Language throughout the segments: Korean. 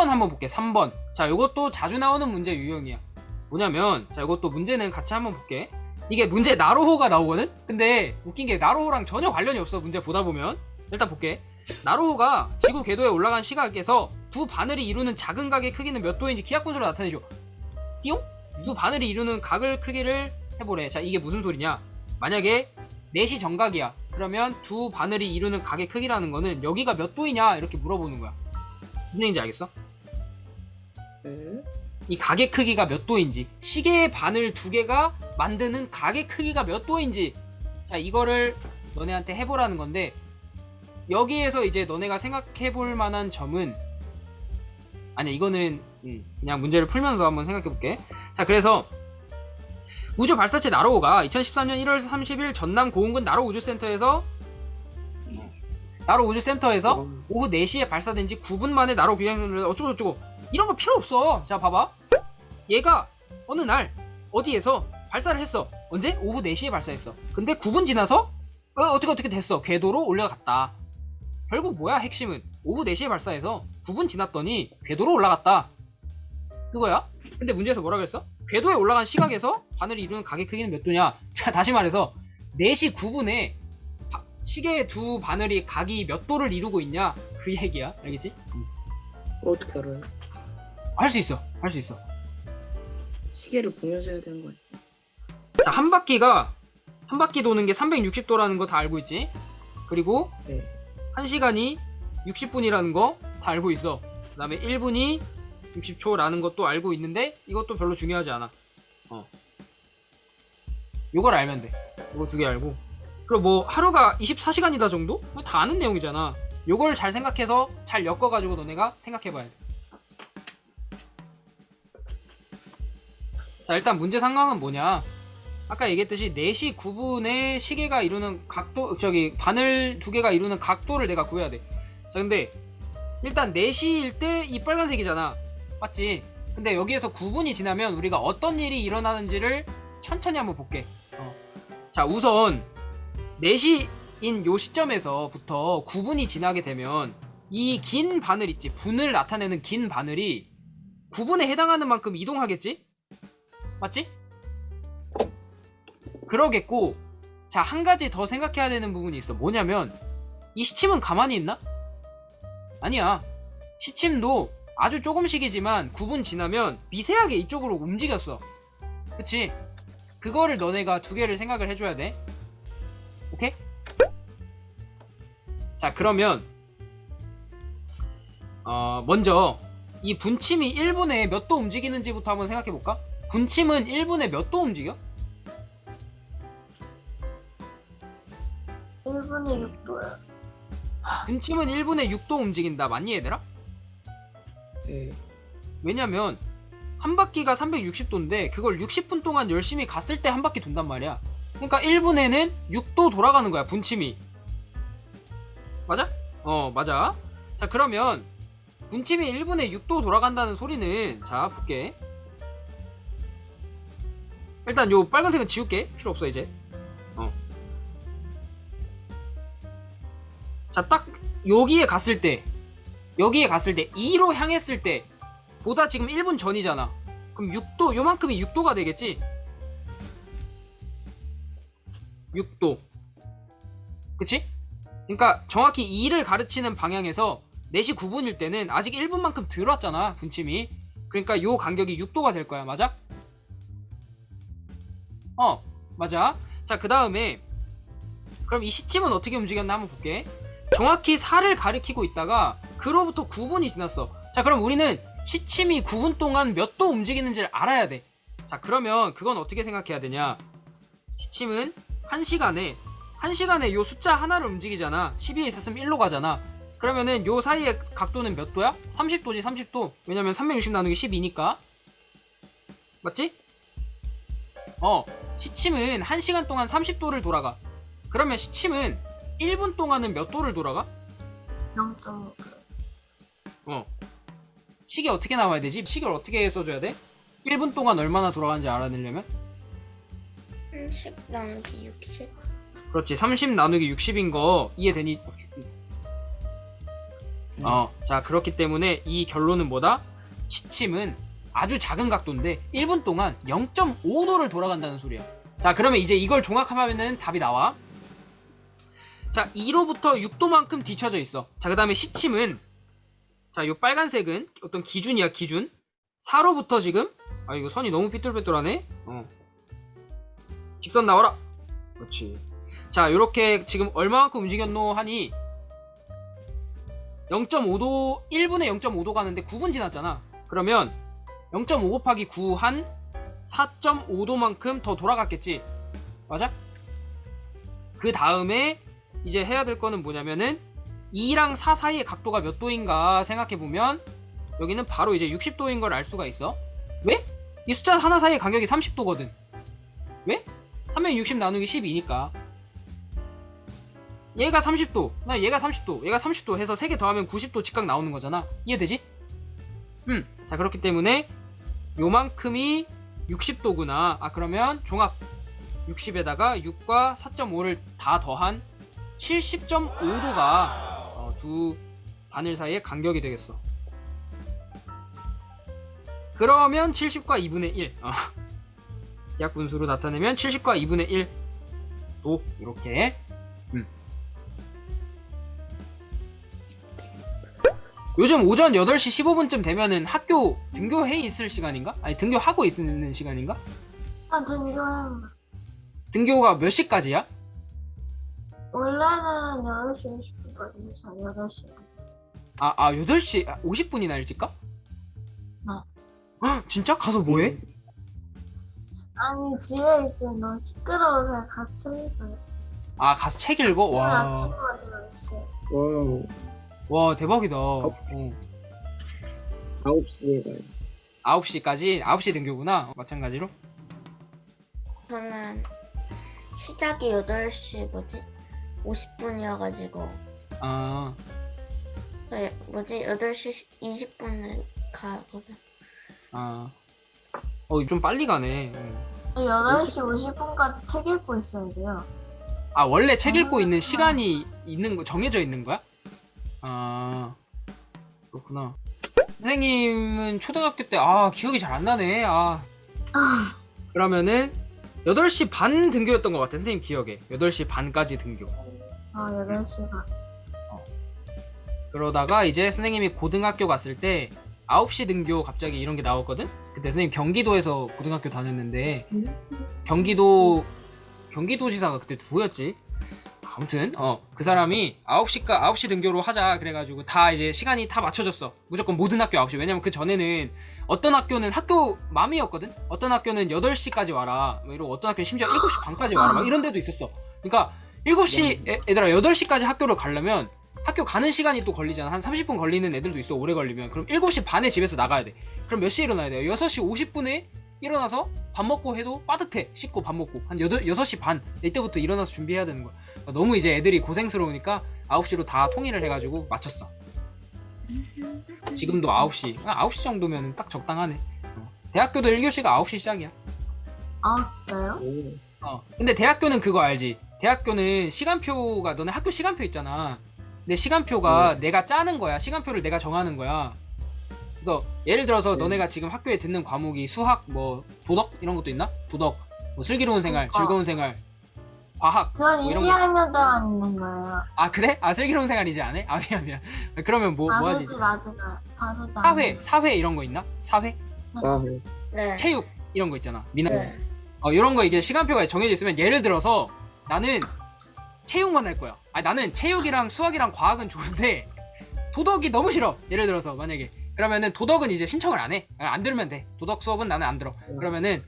3번 한번 볼게 3번. 자 이것도 자주 나오는 문제 유형이야. 뭐냐면 자 이것도 문제는 같이 한번 볼게. 이게 문제 나로호가 나오거든? 근데 웃긴 게 나로호랑 전혀 관련이 없어 문제 보다 보면. 일단 볼게. 나로호가 지구 궤도에 올라간 시각에서 두 바늘이 이루는 작은 각의 크기는 몇 도인지 기하분수로 나타내줘. 띠용? 두 바늘이 이루는 각을 크기를 해보래. 자 이게 무슨 소리냐? 만약에 넷이 정각이야. 그러면 두 바늘이 이루는 각의 크기라는 거는 여기가 몇 도이냐? 이렇게 물어보는 거야. 무슨 얘기인지 알겠어? 응? 이 각의 크기가 몇 도인지 시계의 바늘 두 개가 만드는 각의 크기가 몇 도인지 자 이거를 너네한테 해보라는 건데 여기에서 이제 너네가 생각해 볼 만한 점은 아니야 이거는 음, 그냥 문제를 풀면서 한번 생각해 볼게 자 그래서 우주 발사체 나로우가 2013년 1월 30일 전남 고흥군 나로 우주센터에서 나로 우주센터에서 음. 오후 4시에 발사된 지 9분 만에 나로 비행을 어쩌고저쩌고 이런 거 필요 없어. 자 봐봐. 얘가 어느 날 어디에서 발사를 했어. 언제? 오후 4시에 발사했어. 근데 9분 지나서 어, 어떻게 어떻게 됐어? 궤도로 올라갔다. 결국 뭐야 핵심은? 오후 4시에 발사해서 9분 지났더니 궤도로 올라갔다. 그거야? 근데 문제에서 뭐라 그랬어? 궤도에 올라간 시각에서 바늘이 이루는 각의 크기는 몇 도냐? 자 다시 말해서 4시 9분에 시계의 두 바늘이 각이 몇 도를 이루고 있냐? 그 얘기야. 알겠지? 어떻게 알아요? 할 수 있어. 할 수 있어. 시계를 보면서 해야 되는 거 아니야? 자 한 바퀴가 한 바퀴 도는 게 360도라는 거 다 알고 있지? 그리고 네. 1시간이 60분이라는 거 다 알고 있어. 그 다음에 1분이 60초라는 것도 알고 있는데 이것도 별로 중요하지 않아. 어. 요걸 알면 돼. 이거 두 개 알고. 그리고 뭐 하루가 24시간이다 정도? 뭐 다 아는 내용이잖아. 요걸 잘 생각해서 잘 엮어가지고 너네가 생각해봐야 돼 자 일단 문제 상황은 뭐냐 아까 얘기했듯이 4시 9분에 시계가 이루는 각도 저기 바늘 두 개가 이루는 각도를 내가 구해야 돼. 자 근데 일단 4시일 때 이 빨간색이잖아. 맞지? 근데 여기에서 9분이 지나면 우리가 어떤 일이 일어나는지를 천천히 한번 볼게. 어. 자 우선 4시인 요 시점에서부터 9분이 지나게 되면 이 긴 바늘 있지 분을 나타내는 긴 바늘이 9분에 해당하는 만큼 이동하겠지? 맞지? 그러겠고 자 한 가지 더 생각해야 되는 부분이 있어 뭐냐면 이 시침은 가만히 있나? 아니야 시침도 아주 조금씩이지만 9분 지나면 미세하게 이쪽으로 움직였어 그치? 그거를 너네가 두 개를 생각을 해줘야 돼 오케이? 자 그러면 어 먼저 이 분침이 1분에 몇 도 움직이는지부터 한번 생각해볼까? 분침은 1분에 몇 도 움직여? 1분에 6도요. 분침은 1분에 6도 움직인다. 맞니 얘들아? 네. 왜냐면 한 바퀴가 360도인데 그걸 60분 동안 열심히 갔을 때 한 바퀴 돈단 말이야. 그러니까 1분에는 6도 돌아가는 거야. 분침이. 맞아? 어, 맞아. 자, 그러면 분침이 1분에 6도 돌아간다는 소리는 자, 볼게. 일단 요 빨간색은 지울게. 필요 없어 이제. 어. 자, 딱 여기에 갔을 때 여기에 갔을 때 2로 향했을 때 보다 지금 1분 전이잖아. 그럼 6도 요만큼이 6도가 되겠지? 6도. 그치? 그러니까 정확히 2를 가르치는 방향에서 4시 9분일 때는 아직 1분만큼 덜 왔잖아. 분침이. 그러니까 요 간격이 6도가 될 거야. 맞아? 어, 맞아. 자, 그 다음에 그럼 이 시침은 어떻게 움직였나 한번 볼게. 정확히 4를 가리키고 있다가 그로부터 9분이 지났어. 자, 그럼 우리는 시침이 9분 동안 몇 도 움직이는지를 알아야 돼. 자, 그러면 그건 어떻게 생각해야 되냐? 시침은 1시간에 1시간에 요 숫자 하나를 움직이잖아. 12에 있었으면 1로 가잖아. 그러면은 요 사이의 각도는 몇 도야? 30도지, 30도. 왜냐면 360 나누기 12니까. 맞지? 어, 시침은 1시간 동안 30도를 돌아가. 그러면 시침은 1분 동안은 몇 도를 돌아가? 0.5도. 어. 시계 어떻게 나와야 되지? 시계를 어떻게 써줘야 돼? 1분 동안 얼마나 돌아가는지 알아내려면? 30 나누기 60. 그렇지. 30 나누기 60인 거 이해되니? 어, 자 그렇기 때문에 이 결론은 뭐다? 시침은 아주 작은 각도인데 1분 동안 0.5도를 돌아간다는 소리야. 자 그러면 이제 이걸 종합하면은 답이 나와. 자 2로부터 6도만큼 뒤쳐져 있어. 자 그 다음에 시침은 자 요 빨간색은 어떤 기준이야 기준. 4로부터 지금 아 이거 선이 너무 삐뚤빼뚤하네. 어. 직선 나와라. 그렇지. 자 요렇게 지금 얼마만큼 움직였노 하니 0.5도 1분에 0.5도 가는데 9분 지났잖아. 그러면 0.5 곱하기 9 한 4.5도만큼 더 돌아갔겠지. 맞아? 그 다음에 이제 해야 될 거는 뭐냐면은 2랑 4 사이의 각도가 몇 도인가 생각해 보면 여기는 바로 이제 60도인 걸 알 수가 있어. 왜? 이 숫자 하나 사이의 간격이 30도거든. 왜? 360 나누기 12니까. 얘가 30도, 나 얘가 30도, 얘가 30도 해서 3개 더하면 90도 직각 나오는 거잖아. 이해되지? 음, 자 그렇기 때문에 요만큼이 60도구나. 아 그러면 종합 60에다가 6과 4.5를 다 더한 70.5도가 어, 두 바늘 사이의 간격이 되겠어. 그러면 70과 2분의 1. 어. 대학 분수로 나타내면 70과 2분의 1. 도 이렇게. 요즘 오전 8시 15분쯤 되면은 학교 등교해 있을 시간인가? 아니 등교하고 있는 시간인가? 아, 등교해. 등교가 몇 시까지야? 원래는 10시 20분까지 자 8시. 아, 아 8시 50분이나 일찍가? 네. 헉, 진짜? 가서 뭐해? 아니, 집에 있으면 너무 시끄러워서 가서 책 읽어요. 아 가서 책 읽어? 와, 마시고 있어요. 와우. 와 대박이다 어. 9시에 가요. 9시까지? 9시 등교구나 어, 마찬가지로? 저는 시작이 8시 뭐지? 50분이어가지고 아, 뭐지? 8시 20분에 가거든. 아. 어, 좀 빨리 가네. 어. 8시 50분까지 책 읽고 있어야 돼요. 아, 원래 책 읽고 아. 있는 시간이 있는 거, 정해져 있는 거야? 아, 그렇구나. 선생님은 초등학교 때, 아, 기억이 잘 안 나네. 아. 그러면은, 8시 반 등교였던 것 같아, 선생님 기억에. 8시 반까지 등교. 아, 8시가. 그러다가 이제 선생님이 고등학교 갔을 때, 9시 등교 갑자기 이런 게 나왔거든? 그때 선생님 경기도에서 고등학교 다녔는데, 경기도 경기도지사가 그때 누구였지? 아무튼 어 그 사람이 9시까 9시 등교로 하자. 그래가지고 다 이제 시간이 다 맞춰졌어. 무조건 모든 학교 9시. 왜냐면 그 전에는 어떤 학교는 학교 맘이었거든? 어떤 학교는 8시까지 와라. 뭐 이러고 어떤 학교는 심지어 7시 반까지 와라. 막 이런 데도 있었어. 그러니까 7시 애, 얘들아 8시까지 학교를 가려면 학교 가는 시간이 또 걸리잖아. 한 30분 걸리는 애들도 있어 오래 걸리면. 그럼 7시 반에 집에서 나가야 돼. 그럼 몇 시에 일어나야 돼요? 6시 50분에 일어나서 밥 먹고 해도 빠듯해 씻고 밥 먹고. 한 8, 6시 반 이때부터 일어나서 준비해야 되는 거야. 그러니까 너무 이제 애들이 고생스러우니까 9시로 다 통일을 해가지고 맞췄어. 지금도 9시. 9시 정도면 딱 적당하네. 어. 대학교도 1교시가 9시 시작이야. 아, 진짜요? 오. 어. 근데 대학교는 그거 알지? 대학교는 시간표가 너네 학교 시간표 있잖아. 근데 시간표가 내가 짜는 거야. 시간표를 내가 정하는 거야 그래서 예를 들어서 네. 너네가 지금 학교에 듣는 과목이 수학 뭐 도덕 이런 것도 있나? 도덕 뭐 슬기로운 생활 그러니까. 즐거운 생활 과학 그건 뭐 1, 이런 2학년 때만 있는 거예요. 아 그래? 아 슬기로운 생활이지 않아? 아 미안 미안 그러면 뭐 뭐하지? 아직 아직 봐서 사회 사회 이런 거 있나? 사회? 아, 네. 체육 이런 거 있잖아 미나 네. 어 이런 거 이게 시간표가 정해져 있으면 예를 들어서 나는 체육만 할 거야 아 나는 체육이랑 수학이랑 과학은 좋은데 도덕이 너무 싫어 예를 들어서 만약에 그러면은 도덕은 이제 신청을 안 해안 아, 들으면 돼. 도덕 수업은 나는 안 들어. 그러면은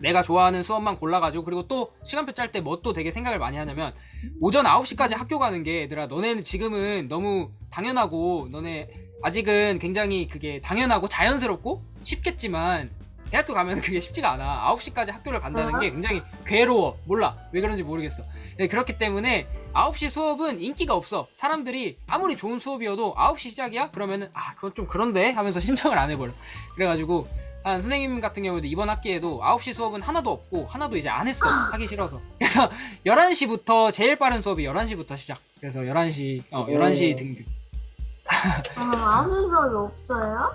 내가 좋아하는 수업만 골라가지고 그리고 또 시간표 짤 때 뭐 또 되게 생각을 많이 하냐면 오전 9시까지 학교 가는 게 얘들아 너네는 지금은 너무 당연하고 너네 아직은 굉장히 그게 당연하고 자연스럽고 쉽겠지만 대학교 가면 그게 쉽지가 않아. 9시까지 학교를 간다는 게 굉장히 괴로워. 몰라. 왜 그런지 모르겠어. 네, 그렇기 때문에 9시 수업은 인기가 없어. 사람들이 아무리 좋은 수업이어도 9시 시작이야? 그러면은 아 그건 좀 그런데? 하면서 신청을 안 해버려. 그래가지고 한 선생님 같은 경우도 이번 학기에도 9시 수업은 하나도 없고 하나도 이제 안 했어. 하기 싫어서. 그래서 11시부터 제일 빠른 수업이 11시부터 시작. 그래서 11시 어 11시 오. 등교 아, 아무 수업이 없어요?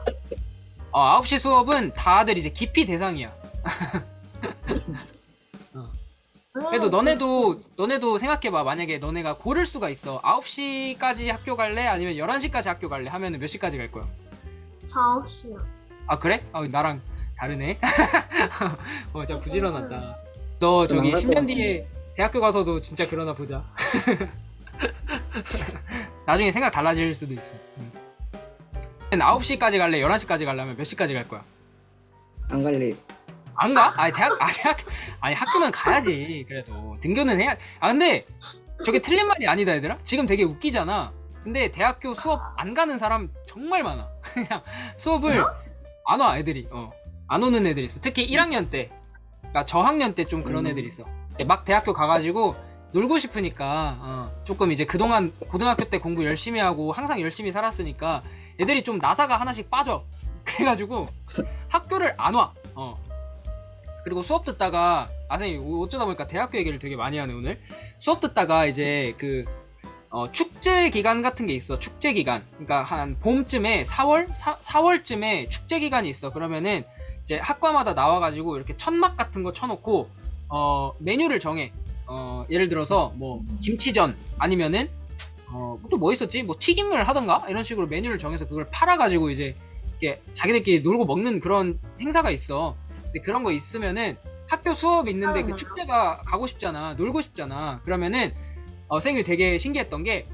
어, 9시 수업은 다들 이제 기피 대상이야. 왜 그래도 너네도 그렇지? 너네도 생각해봐. 만약에 너네가 고를 수가 있어. 9시까지 학교 갈래? 아니면 11시까지 학교 갈래? 하면은 몇 시까지 갈 거야? 저 9시요. 아 그래? 아 나랑 다르네. 어, 진짜 부지런하다. 너 저기 도망갈 것 10년 뒤에 대학교 가서도 진짜 그러나 보자. 나중에 생각 달라질 수도 있어. 응. 9시까지 갈래? 11시까지 갈려면 몇 시까지 갈 거야? 안 갈래. 안 가? 아니 대학 아 대학 아니 학교는 가야지 그래도 등교는 해야 아 근데 저게 틀린 말이 아니다 얘들아 지금 되게 웃기잖아 근데 대학교 수업 안 가는 사람 정말 많아 그냥 수업을 안 와 애들이 어 안 오는 애들이 있어 특히 1학년 때 그러니까 저학년 때 좀 그런 음. 애들이 있어 막 대학교 가가지고 놀고 싶으니까 어, 조금 이제 그동안 고등학교 때 공부 열심히 하고 항상 열심히 살았으니까 애들이 좀 나사가 하나씩 빠져. 그래가지고 학교를 안 와. 어. 그리고 수업 듣다가 아 선생님 어쩌다 보니까 대학교 얘기를 되게 많이 하네 오늘. 수업 듣다가 이제 그 어, 축제 기간 같은 게 있어 축제 기간. 그러니까 한 봄쯤에 4월? 4, 4월쯤에 축제 기간이 있어. 그러면은 이제 학과마다 나와가지고 이렇게 천막 같은 거 쳐놓고 어 메뉴를 정해 어 예를 들어서 뭐 김치전 아니면은 어 또 뭐 있었지? 뭐 튀김을 하던가? 이런 식으로 메뉴를 정해서 그걸 팔아가지고 이제 이렇게 자기들끼리 놀고 먹는 그런 행사가 있어. 근데 그런 거 있으면은 학교 수업 있는데 그 아, 축제가 가고 싶잖아 놀고 싶잖아. 그러면은 어, 선생님이 되게 신기했던 게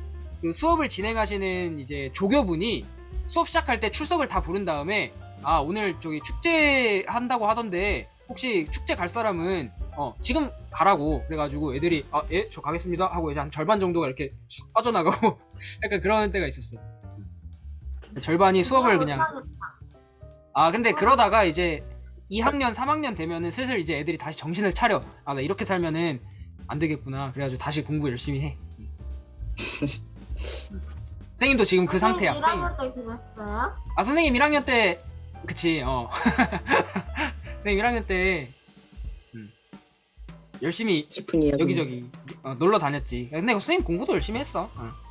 그 수업을 진행하시는 이제 조교분이 수업 시작할 때 출석을 다 부른 다음에 아 오늘 저기 축제 한다고 하던데 혹시 축제 갈 사람은 어 지금 가라고. 그래가지고 애들이 아 예 저 가겠습니다. 하고 이제 한 절반 정도가 이렇게 쑥 빠져나가고 약간 그런 때가 있었어. 절반이 수업을 그냥. 아. 근데 그러다가 이제 2학년 3학년 되면은 슬슬 이제 애들이 다시 정신을 차려. 아 나 이렇게 살면은 안 되겠구나. 그래가지고 다시 공부 열심히 해. 선생님도 지금 그 상태야. 선생님. 1학년 때 그랬어요? 아 선생님 1학년 때 그치 어. 선생님 1학년 때 음, 열심히 슬픈 이야기. 여기저기 어, 놀러 다녔지 근데 선생님 공부도 열심히 했어 어.